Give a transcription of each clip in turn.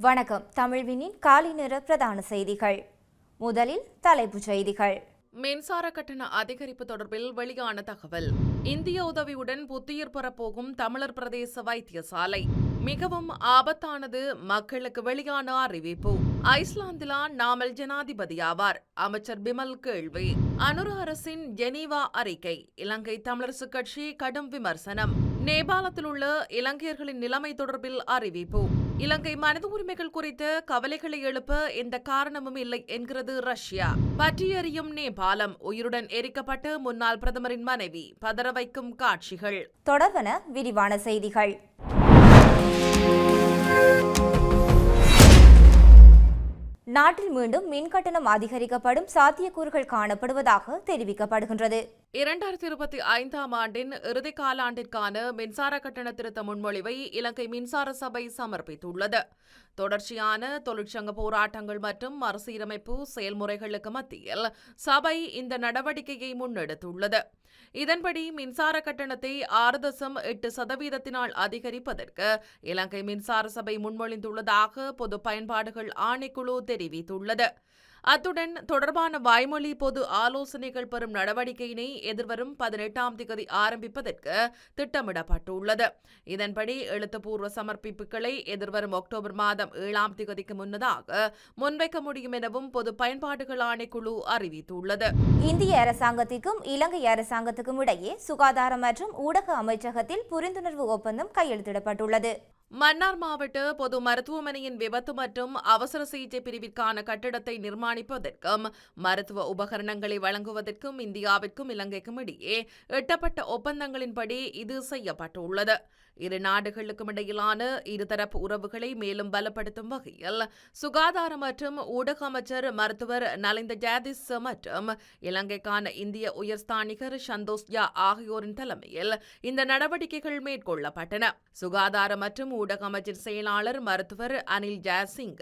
வணக்கம். தமிழ்வினின் காலை நேர பிரதான செய்திகள். முதலில் தலைப்புச் செய்திகள். மின்சார கட்டண அதிகரிப்பு தொடர்பில் வெளியான தகவல். இந்திய உதவியுடன் புத்துயிர் பெறப்போகும் தமிழர் பிரதேச வைத்தியசாலை. மிகவும் ஆபத்தானது மக்களுக்கு வெளியான அறிவிப்பு. ஐஸ்லாந்திலா நாமல் ஜனாதிபதியாவார். அமைச்சர் பிமல் கேள்வி. அனுர அரசின் ஜெனீவா அறிக்கை. இலங்கை தமிழரசு கட்சி கடும் விமர்சனம். நேபாளத்தில் உள்ள இலங்கையர்களின் நிலைமை தொடர்பில் அறிவிப்பு. இலங்கை மனித உரிமைகள் குறித்து கவலைகளை எழுப்ப எந்த காரணமும் இல்லை என்கிறது ரஷ்யா. பற்றியறியும் நேபாளம். உயிருடன் எரிக்கப்பட்டு முன்னாள் பிரதமரின் மனைவி. பதற வைக்கும் காட்சிகள். தொடர்பன விரிவான செய்திகள். நாட்டில் மீண்டும் மின் கட்டணம் அதிகரிக்கப்படும் சாத்தியக்கூறுகள் காணப்படுவதாக தெரிவிக்கப்படுகின்றது. இரண்டாயிரத்தி இருபத்தி ஐந்தாம் ஆண்டின் இறுதி காலாண்டிற்கான மின்சார கட்டண திருத்த முன்மொழிவை இலங்கை மின்சார சபை சமர்ப்பித்துள்ளது. தொடர்ச்சியான தொழிற்சங்க போராட்டங்கள் மற்றும் மறுசீரமைப்பு செயல்முறைகளுக்கு மத்தியில் சபை இந்த நடவடிக்கையை முன்னெடுத்துள்ளது. இதன்படி மின்சார கட்டணத்தை ஆறு தசம் எட்டு சதவீதத்தினால் அதிகரிப்பதற்கு இலங்கை மின்சார சபை முன்மொழிந்துள்ளதாக பொது பயன்பாடுகள் ஆணைக்குழு தெரிவித்துள்ளது. அத்துடன் தொடர்பான வாய்மொழி பொது ஆலோசனைகள் பெறும் நடவடிக்கையினை எதிர்வரும் பதினெட்டாம் திகதி ஆரம்பிப்பதற்கு திட்டமிடப்பட்டுள்ளது. இதன்படி எழுத்துப்பூர்வ சமர்ப்பிப்புகளை எதிர்வரும் அக்டோபர் மாதம் ஏழாம் திகதிக்கு முன்னதாக முன்வைக்க முடியும் எனவும் பொது பயன்பாடுகள் ஆணைக்குழு அறிவித்துள்ளது. இந்திய அரசாங்கத்திற்கும் இலங்கை அரசாங்கத்துக்கும் இடையே சுகாதாரம் மற்றும் ஊடக அமைச்சகத்தில் புரிந்துணர்வு ஒப்பந்தம் கையெழுத்திடப்பட்டுள்ளது. மன்னார் மாவட்ட பொது மருத்துவமனையின் விபத்து மற்றும் அவசர சிகிச்சை பிரிவிற்கான கட்டிடத்தை நிர்மாணிப்பதற்கும் மருத்துவ உபகரணங்களை வழங்குவதற்கும் இந்தியாவிற்கும் இலங்கைக்கும் இடையே எட்டப்பட்ட ஒப்பந்தங்களின்படி இது செய்யப்பட்டுள்ளது. இரு நாடுகளுக்கும் இடையிலான இருதரப்பு உறவுகளை மேலும் பலப்படுத்தும் வகையில் சுகாதார மற்றும் ஊடக அமைச்சர் மருத்துவர் நலிந்த ஜாதிஸ் மற்றும் இலங்கைக்கான இந்திய உயர்ஸ்தானிகர் சந்தோஷ்யா ஆகியோரின் தலைமையில் இந்த நடவடிக்கைகள் மேற்கொள்ளப்பட்டன. சுகாதார மற்றும் ஊடக அமைச்சின் செயலாளர் மருத்துவர் அனில் ஜாசிங்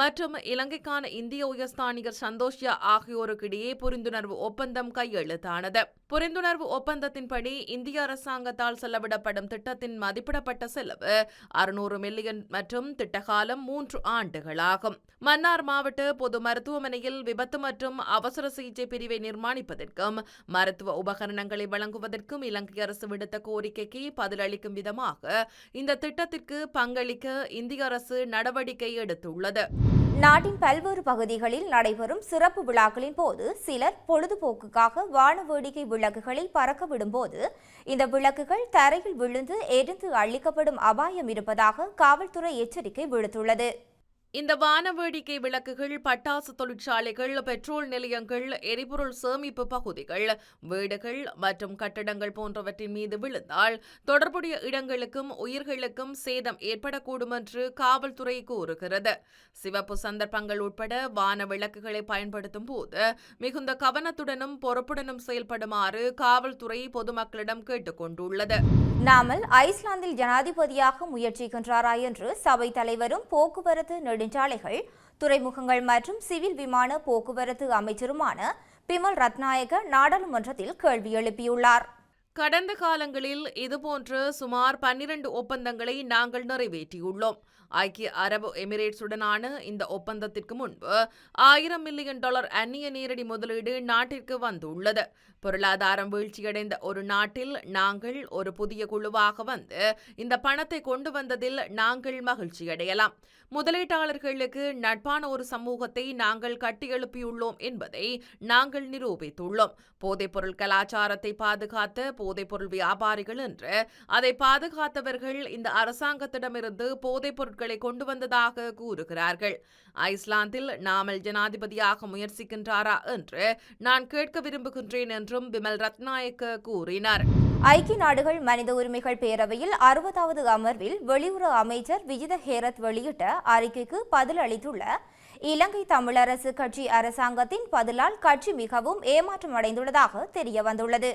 மற்றும் இலங்கைக்கான இந்திய உயர்ஸ்தானிகர் சந்தோஷ்யா ஆகியோருக்கு இடையே புரிந்துணர்வு ஒப்பந்தம் கையெழுத்தானது. புரிந்துணர்வு ஒப்பந்தத்தின்படி இந்திய அரசாங்கத்தால் செலவிடப்படும் திட்டத்தின் மதிப்பிடப்பட்ட செலவு அறுநூறு மில்லியன் மற்றும் திட்டகாலம் மூன்று ஆண்டுகளாகும். மன்னார் மாவட்ட பொது மருத்துவமனையில் விபத்து மற்றும் அவசர சிகிச்சை பிரிவை நிர்மாணிப்பதற்கும் மருத்துவ உபகரணங்களை வழங்குவதற்கும் இலங்கை அரசு விடுத்த கோரிக்கைக்கு பதிலளிக்கும் விதமாக இந்த திட்டத்திற்கு பங்களிக்க இந்திய அரசு நடவடிக்கை எடுத்துள்ளது. நாட்டின் பல்வேறு பகுதிகளில் நடைபெறும் சிறப்பு விழாக்களின் போது சிலர் பொழுதுபோக்குக்காக வான வேடிக்கை விளக்குகளை பறக்க விடும்போது இந்த விளக்குகள் தரையில் விழுந்து எரிந்து அழிக்கப்படும் அபாயம் இருப்பதாக காவல்துறை எச்சரிக்கை விடுத்துள்ளது. இந்த வான வேடிக்கை விளக்குகள் பட்டாசு தொழிற்சாலைகள் பெட்ரோல் நிலையங்கள் எரிபொருள் சேமிப்பு பகுதிகள் வீடுகள் மற்றும் கட்டடங்கள் போன்றவற்றின் மீது விழுந்தால் தொடர்புடைய இடங்களுக்கும் உயிர்களுக்கும் சேதம் ஏற்படக்கூடும் என்று காவல்துறை கூறுகிறது. சிவப்பு சந்தர்ப்பங்கள் உட்பட வான விளக்குகளை பயன்படுத்தும் போது மிகுந்த கவனத்துடனும் பொறுப்புடனும் செயல்படுமாறு காவல்துறை பொதுமக்களிடம் கேட்டுக்கொண்டுள்ளது நாமல் ஐஸ்லாந்தில் ஜனாதிபதியாக முயற்சிக்கின்றாரா என்று சபை தலைவரும் போக்குவரத்து நெடுஞ்சாலைகள் துறைமுகங்கள் மற்றும் சிவில் விமான போக்குவரத்து அமைச்சருமான பிமல் ரத்நாயக நாடாளுமன்றத்தில் கேள்வி எழுப்பியுள்ளார். கடந்த காலங்களில் இதுபோன்று சுமார் பன்னிரண்டு ஒப்பந்தங்களை நாங்கள் நிறைவேற்றியுள்ளோம். ஐக்கிய அரபு எமிரேட்ஸுடனான இந்த ஒப்பந்தத்திற்கு முன்பு ஆயிரம் மில்லியன் டாலர் அந்நிய நேரடி முதலீடு நாட்டிற்கு வந்துள்ளது. பொருளாதாரம் வீழ்ச்சியடைந்த ஒரு நாட்டில் நாங்கள் ஒரு புதிய குழுவாக வந்து இந்த பணத்தை கொண்டு வந்ததில் நாங்கள் மகிழ்ச்சியடையலாம். முதலீட்டாளர்களுக்கு நட்பான ஒரு சமூகத்தை நாங்கள் கட்டியெழுப்பியுள்ளோம் என்பதை நாங்கள் நிரூபித்துள்ளோம். போதைப்பொருள் கலாச்சாரத்தை பாதுகாத்த போதைப்பொருள் வியாபாரிகள் என்று அதை பாதுகாத்தவர்கள் இந்த அரசாங்கத்திடமிருந்து போதைப் பொருட்களை கொண்டு வந்ததாக கூறுகிறார்கள். ஐஸ்லாந்தில் நாமல் ஜனாதிபதியாக முயற்சிக்கின்றாரா என்று நான் கேட்க விரும்புகின்றேன் என்றும் பிமல் ரத்நாயக்க கூறினார். ஐக்கிய நாடுகள் மனித உரிமைகள் பேரவையில் அறுபதாவது அமர்வில் வெளியுறவு அமைச்சர் விஜித ஹேரத் வெளியிட்ட அறிக்கைக்கு பதில் அளித்துள்ள இலங்கை தமிழரசு கட்சி அரசாங்கத்தின் பதிலால் கட்சி மிகவும் ஏமாற்றம் அடைந்துள்ளதாக தெரிய வந்துள்ளது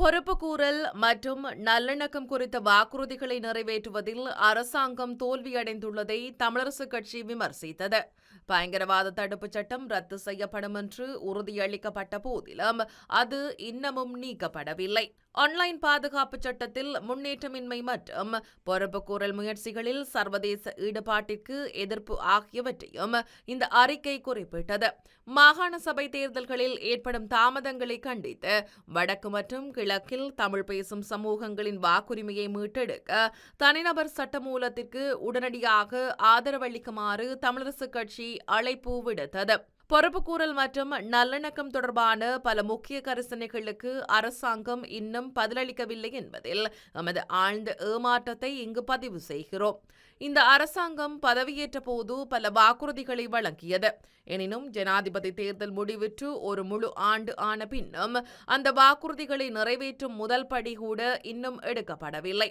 பொறுப்புக்கூறல் மற்றும் நல்லிணக்கம் குறித்த வாக்குறுதிகளை நிறைவேற்றுவதில் அரசாங்கம் தோல்வியடைந்துள்ளதை தமிழரசுக் கட்சி விமர்சித்தது. பயங்கரவாத தடுப்புச் சட்டம் ரத்து செய்யப்படும் என்று உறுதியளிக்கப்பட்ட போதிலும் அது இன்னமும் நீக்கப்படவில்லை. ஆன்லைன் பாதுகாப்பு சட்டத்தில் முன்னேற்றமின்மை மற்றும் பொறுப்புக்கூறல் முயற்சிகளில் சர்வதேச ஈடுபாட்டிற்கு எதிர்ப்பு ஆகியவற்றையும் இந்த அறிக்கை குறிப்பிட்டது. மாகாண சபை தேர்தல்களில் ஏற்படும் தாமதங்களை கண்டித்து வடக்கு மற்றும் கிழக்கில் தமிழ் பேசும் சமூகங்களின் வாக்குரிமையை மீட்டெடுக்க தனிநபர் சட்டமூலத்திற்கு உடனடியாக ஆதரவளிக்குமாறு தமிழரசுக் கட்சி அழைப்பு விடுத்தது. பொறுப்புக்கூறல் மற்றும் நல்லிணக்கம் தொடர்பான பல முக்கிய கரிசனைகளுக்கு அரசாங்கம் இன்னும் பதிலளிக்கவில்லை என்பதில் நமது ஆழ்ந்த ஏமாற்றத்தை இங்கு பதிவு செய்கிறோம். இந்த அரசாங்கம் பதவியேற்ற போது பல வாக்குறுதிகளை வழங்கியது. எனினும் ஜனாதிபதி தேர்தல் முடிவிற்று ஒரு முழு ஆண்டு ஆன பின்னும் அந்த வாக்குறுதிகளை நிறைவேற்றும் முதல் படி கூட இன்னும் எடுக்கப்படவில்லை.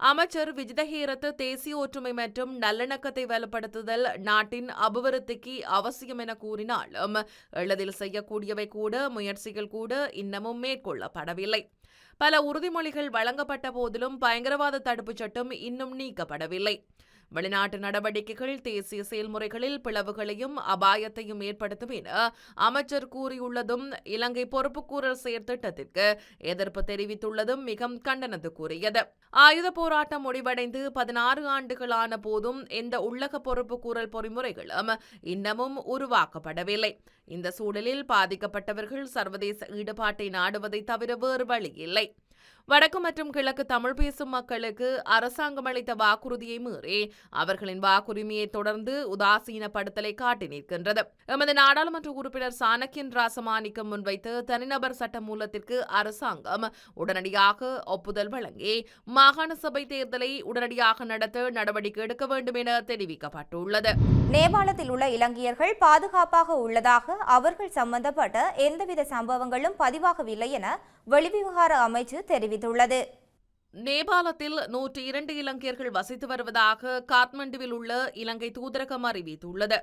அமைச்சர் விஜிதஹீரத்து தேசிய ஒற்றுமை மற்றும் நல்லிணக்கத்தை வலுப்படுத்துதல் நாட்டின் அபிவிருத்திக்கு அவசியம் என கூறினாலும் எளிதில் செய்யக்கூடியவை கூட முயற்சிகள் கூட இன்னமும் மேற்கொள்ளப்படவில்லை. பல உறுதிமொழிகள் வழங்கப்பட்ட போதிலும் பயங்கரவாத தடுப்புச் சட்டம் இன்னும் நீக்கப்படவில்லை. வெளிநாட்டு நடவடிக்கைகள் தேசிய செயல்முறைகளில் பிளவுகளையும் அபாயத்தையும் ஏற்படுத்தும் என அமைச்சர் கூறியுள்ளதும் இலங்கை பொறுப்புக்கூறல் செயற்திட்டத்திற்கு எதிர்ப்பு தெரிவித்துள்ளதும் மிக கண்டனத்துக்குரியது. ஆயுத போராட்டம் முடிவடைந்து பதினாறு ஆண்டுகளான போதும் எந்த உள்ளக பொறுப்புக்கூறல் பொறிமுறைகளும் இன்னமும் உருவாக்கப்படவில்லை. இந்த சூழலில் பாதிக்கப்பட்டவர்கள் சர்வதேச ஈடுபாட்டை நாடுவதை தவிர வேறு வழியில்லை. வடக்கு மற்றும் கிழக்கு தமிழ் பேசும் மக்களுக்கு அரசாங்கம் அளித்த வாக்குறுதியை மீறி அவர்களின் வாக்குரிமையை தொடர்ந்து உதாசீனப்படுத்தலை காட்டி நிற்கின்றது. எமது நாடாளுமன்ற உறுப்பினர் சாணக்கியன் ராசமாணிக்கம் முன்வைத்து தனிநபர் சட்ட மூலத்திற்கு அரசாங்கம் உடனடியாக ஒப்புதல் வழங்கி மாகாண சபை தேர்தலை உடனடியாக நடத்த நடவடிக்கை எடுக்க வேண்டும் என தெரிவிக்கப்பட்டுள்ளது. நேபாளத்தில் உள்ள இலங்கையர்கள் பாதுகாப்பாக உள்ளதாக அவர்கள் சம்பந்தப்பட்ட எந்தவித சம்பவங்களும் பதிவாகவில்லை என வெளிவிவகார அமைச்சு தெரிவித்துள்ளது. நேபாளத்தில் நூற்றி இரண்டு இலங்கையர்கள் வசித்து வருவதாக காத்மண்டுவில் உள்ள இலங்கை தூதரகம் அறிவித்துள்ளது.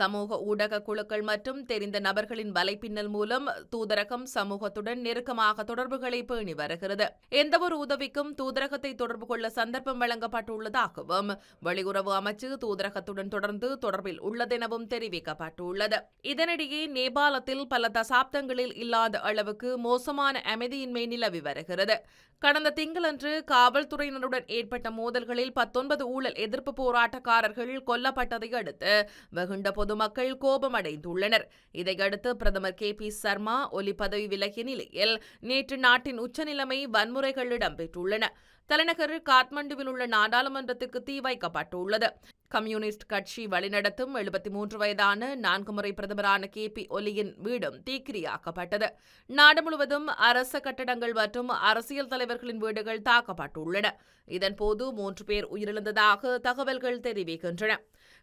சமூக ஊடக குழுக்கள் மற்றும் தெரிந்த நபர்களின் வலைப்பின்னல் மூலம் தூதரகம் சமூகத்துடன் நெருக்கமாக தொடர்புகளை பேணி வருகிறது. எந்தவொரு உதவிக்கும் தூதரகத்தை தொடர்பு கொள்ள சந்தர்ப்பம் வழங்கப்பட்டுள்ளதாகவும் வெளியுறவு அமைச்சு தூதரகத்துடன் தொடர்ந்து தொடர்பில் உள்ளதெனவும் தெரிவிக்கப்பட்டுள்ளது. இதனிடையே நேபாளத்தில் பல தசாப்தங்களில் இல்லாத அளவுக்கு மோசமான அமைதியின்மை நிலவி வருகிறது. கடந்த திங்களன்று காவல்துறையினருடன் ஏற்பட்ட மோதல்களில் பத்தொன்பது ஊழல் எதிர்ப்பு போராட்டக்காரர்கள் கொல்லப்பட்டதை அடுத்து வெகுண்ட பொதுமக்கள் கோபமடைந்துள்ளனர். இதையடுத்து பிரதமர் கே. பி. சர்மா ஒலி பதவி விலகிய நிலையில் நேற்று நாட்டின் உச்சநிலைமை வன்முறைகள் இடம்பெற்றுள்ளன தலைநகர் காத்மண்டுவில் உள்ள நாடாளுமன்றத்துக்கு தீ வைக்கப்பட்டுள்ளது. கம்யூனிஸ்ட் கட்சி வழிநடத்தும் எழுபத்தி மூன்று வயதான நான்கு முறை பிரதமரான கே. பி. ஒலியின் வீடும் தீக்கிரியாக்கப்பட்டது. நாடு முழுவதும் அரச கட்டடங்கள் மற்றும் அரசியல் தலைவர்களின் வீடுகள் தாக்கப்பட்டுள்ளன. இதன்போது மூன்று பேர் உயிரிழந்ததாக தகவல்கள் தெரிவிக்கின்றன.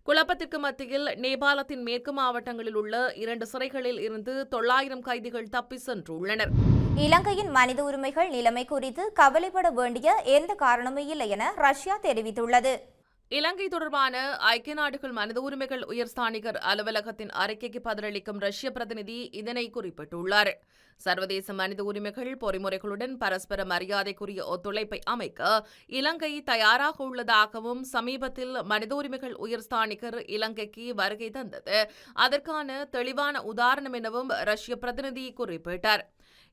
குழப்பத்திற்கு மத்தியில் நேபாளத்தின் மேற்கு மாவட்டங்களில் உள்ள இரண்டு சிறைகளில் இருந்து தொள்ளாயிரம் கைதிகள் தப்பி சென்றுள்ளனர். இலங்கையின் மனித உரிமைகள் நிலைமை குறித்து கவலைப்பட வேண்டிய எந்த காரணமும் இல்லை என ரஷ்யா தெரிவித்துள்ளது. இலங்கை தொடர்பான ஐக்கிய நாடுகள் மனித உரிமைகள் உயர்ஸ்தானிகர் அலுவலகத்தின் அறிக்கைக்கு பதிலளிக்கும் ரஷ்ய பிரதிநிதி இதனை குறிப்பிட்டுள்ளார். சர்வதேச மனித உரிமைகள் பொறிமுறைகளுடன் பரஸ்பர மரியாதைக்குரிய ஒத்துழைப்பை அமைக்க இலங்கை தயாராக உள்ளதாகவும் சமீபத்தில் மனித உரிமைகள் உயர்ஸ்தானிகர் இலங்கைக்கு வருகை தந்தது. அதற்கான தெளிவான உதாரணம் எனவும் ரஷ்ய பிரதிநிதி குறிப்பிட்டார்.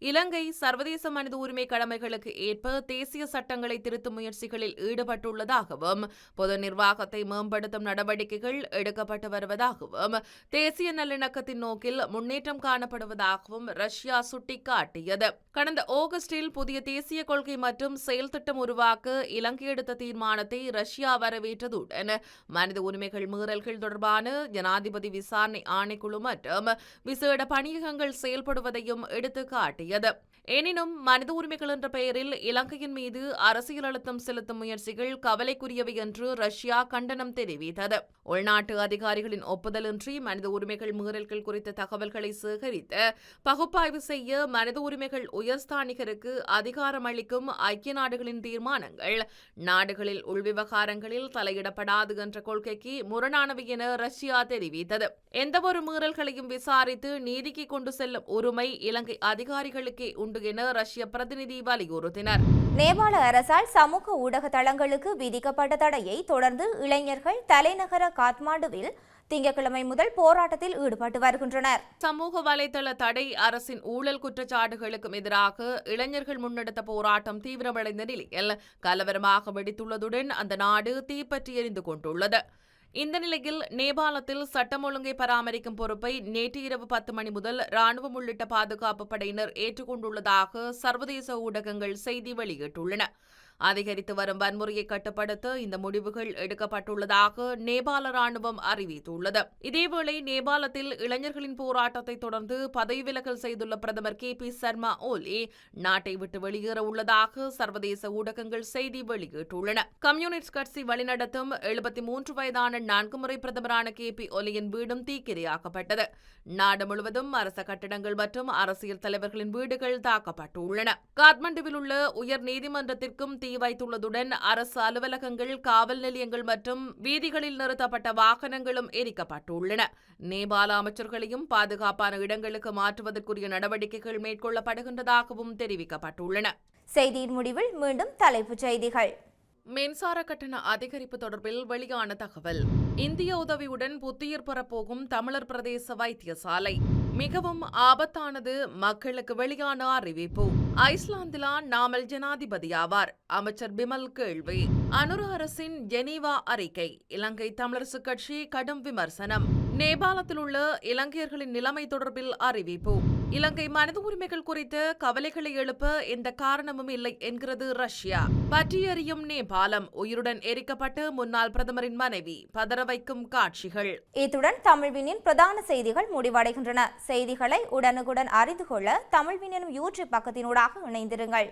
இலங்கை சர்வதேச மனித உரிமை கடமைகளுக்கு ஏற்ப தேசிய சட்டங்களை திருத்தும் முயற்சிகளில் ஈடுபட்டுள்ளதாகவும் பொது நிர்வாகத்தை மேம்படுத்தும் நடவடிக்கைகள் எடுக்கப்பட்டு வருவதாகவும் தேசிய நல்லிணக்கத்தின் நோக்கில் முன்னேற்றம் காணப்படுவதாகவும் ரஷ்யா சுட்டிக்காட்டியது. கடந்த ஆகஸ்டில் புதிய தேசிய கொள்கை மற்றும் செயல் திட்டம் உருவாக்க இலங்கை எடுத்த தீர்மானத்தை ரஷ்யா வரவேற்றதுடன் மனித உரிமைகள் மீறல்கள் தொடர்பான ஜனாதிபதி விசாரணை ஆணைக்குழு மற்றும் விசேட பணியகங்கள் செயல்படுவதையும் எடுத்துக்காட்டியது எனினும் மனித உரிமைகள் என்ற பெயரில் இலங்கையின் மீது அரசியல் அழுத்தம் செலுத்தும் முயற்சிகள் கவலைக்குரியவை என்று ரஷ்யா கண்டனம் தெரிவித்தது. உள்நாட்டு அதிகாரிகளின் ஒப்புதலின்றி மனித உரிமைகள் மீறல்கள் குறித்த தகவல்களை சேகரித்து பகுப்பாய்வு செய்ய மனித உரிமைகள் உயர்ஸ்தானிகருக்கு அதிகாரம் அளிக்கும் ஐக்கிய நாடுகளின் தீர்மானங்கள் நாடுகளில் உள்விவகாரங்களில் தலையிடப்படாது என்ற கொள்கைக்கு முரணானவை என ரஷ்யா தெரிவித்தது. எந்தவொரு மீறல்களையும் விசாரித்து நீதிக்கு கொண்டு செல்லும் உரிமை இலங்கை அதிகாரிகள் தடைகளுக்கே உண்டு என ரஷ்ய பிரதிநிதி வலியுறுத்தினர் நேபாள அரசால் சமூக ஊடக தளங்களுக்கு விதிக்கப்பட்ட தடையை தொடர்ந்து இளைஞர்கள் தலைநகர காத்மாண்டுவில் திங்கட்கிழமை முதல் போராட்டத்தில் ஈடுபட்டு வருகின்றனர். சமூக வலைதள தடை அரசின் ஊழல் குற்றச்சாட்டுகளுக்கும் எதிராக இளைஞர்கள் முன்னெடுத்த போராட்டம் தீவிரமடைந்த நிலையில் கலவரமாக வெடித்துள்ளதுடன் அந்த நாடு தீப்பற்றி எரிந்து கொண்டுள்ளது. இந்த நிலையில் நேபாளத்தில் சட்டம் ஒழுங்கை பராமரிக்கும் பொறுப்பை நேற்று இரவு பத்து மணி முதல் ராணுவம் உள்ளிட்ட பாதுகாப்பு படையினர் ஏற்றுக்கொண்டுள்ளதாக சர்வதேச ஊடகங்கள் செய்தி வெளியிட்டுள்ளன. அதிகரித்து வரும் வன்முறையை கட்டுப்படுத்த இந்த முடிவுகள் எடுக்கப்பட்டுள்ளதாக நேபாள ராணுவம் அறிவித்துள்ளது. இதேவேளை நேபாளத்தில் இளைஞர்களின் போராட்டத்தை தொடர்ந்து பதவி விலகல் செய்துள்ள பிரதமர் கே பி சர்மா ஓலி நாட்டை விட்டு வெளியேற உள்ளதாக சர்வதேச ஊடகங்கள் செய்தி வெளியிட்டுள்ளன. கம்யூனிஸ்ட் கட்சி வழிநடத்தும் எழுபத்தி மூன்று வயதான நான்கு முறை பிரதமரான கே பி ஒலியின் வீடும் தீக்கிரையாக்கப்பட்டது. நாடு முழுவதும் அரச கட்டிடங்கள் மற்றும் அரசியல் தலைவர்களின் வீடுகள் தாக்கப்பட்டுள்ளன. காத்மண்டுவில் உள்ள உயர் நீதிமன்றத்திற்கும் தீ வைத்துள்ளதுடன் அரசு அலுவலகங்கள் காவல் நிலையங்கள் மற்றும் வீதிகளில் நிறுத்தப்பட்ட வாகனங்களும் எரிக்கப்பட்டுள்ளன. நேபாள அமைச்சர்களையும் பாதுகாப்பான இடங்களுக்கு மாற்றுவதற்குரிய நடவடிக்கைகள் மேற்கொள்ளப்படுகின்றதாகவும் தெரிவிக்கப்பட்டுள்ளன. செய்தியின் முடிவில் மீண்டும் தலைப்புச் செய்திகள். மின்சார கட்டண அதிகரிப்பு தொடர்பில் வெளியான தகவல். இந்திய உதவியுடன் புத்துயிர் பெறப்போகும் தமிழர் பிரதேச வைத்தியசாலை. மிகவும் ஆபத்தானது மக்களுக்கு வெளியான அறிவிப்பு. ஐஸ்லாந்திலா நாமல் ஜனாதிபதி ஆவார். அமைச்சர் பிமல் கேள்வி. அனுர அரசின் ஜெனீவா அறிக்கை. இலங்கை தமிழரசு கட்சி கடும் விமர்சனம். நேபாளத்தில் உள்ள இலங்கையர்களின் நிலைமை தொடர்பில் அறிவிப்பு. இலங்கை மனித உரிமைகள் குறித்து கவலைகளை எழுப்ப எந்த காரணமும் இல்லை என்கிறது ரஷ்யா. பற்றி எறியும் நேபாளம் உயிருடன் எரிக்கப்பட்டு முன்னாள் பிரதமரின் மனைவி பதற வைக்கும் காட்சிகள். இத்துடன் தமிழ்வினின் பிரதான செய்திகள் முடிவடைகின்றன. செய்திகளை உடனுக்குடன் அறிந்து கொள்ள தமிழ்வினின் யூடியூப் பக்கத்தினூடாக இணைந்திருங்கள்.